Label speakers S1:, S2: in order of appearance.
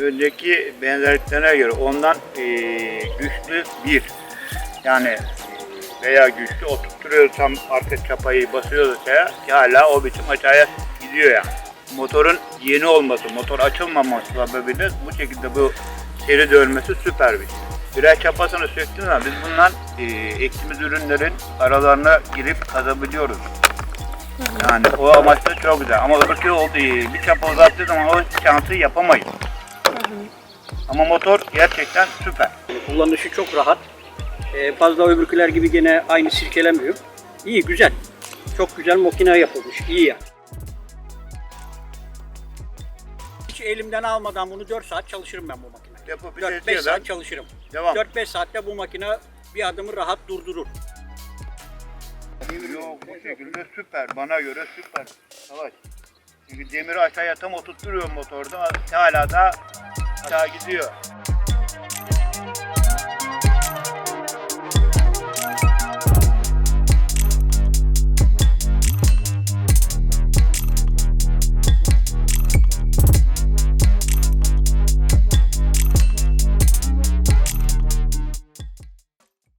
S1: önceki benzerliklerine göre ondan e, güçlü bir. Yani e, veya güçlü oturtturuyorsam arka çapayı basıyoruz aşağıya ki hala o biçim aşağıya gidiyor yani. Motorun yeni olması, motor açılmaması sebebiyle bu şekilde bu seri dönmesi süper bir şey. Birer çapasını söktüğün zaman biz bundan e, ektiğimiz ürünlerin aralarına girip kazabiliyoruz. Yani o amaçla çok güzel. Ama öbürkü oldu bir çapa uzattığı zaman o şansı yapamayız. Ama motor gerçekten süper.
S2: Kullanışı çok rahat. Ee, fazla öbürküler gibi gene aynı sirkelemiyor. İyi, güzel. Çok güzel makine yapılmış. İyi ya. Hiç elimden almadan bunu 4 saat çalışırım ben bu.
S1: Yapıp
S2: 4-5
S1: işletiyorlar.
S2: saat çalışırım.
S1: Devam.
S2: 4-5 saatte bu makine bir adımı rahat durdurur.
S1: Yok bu şekilde süper. Bana göre süper. Savaş. Çünkü demiri aşağıya tam oturtturuyor motorda. Hala da aşağı gidiyor.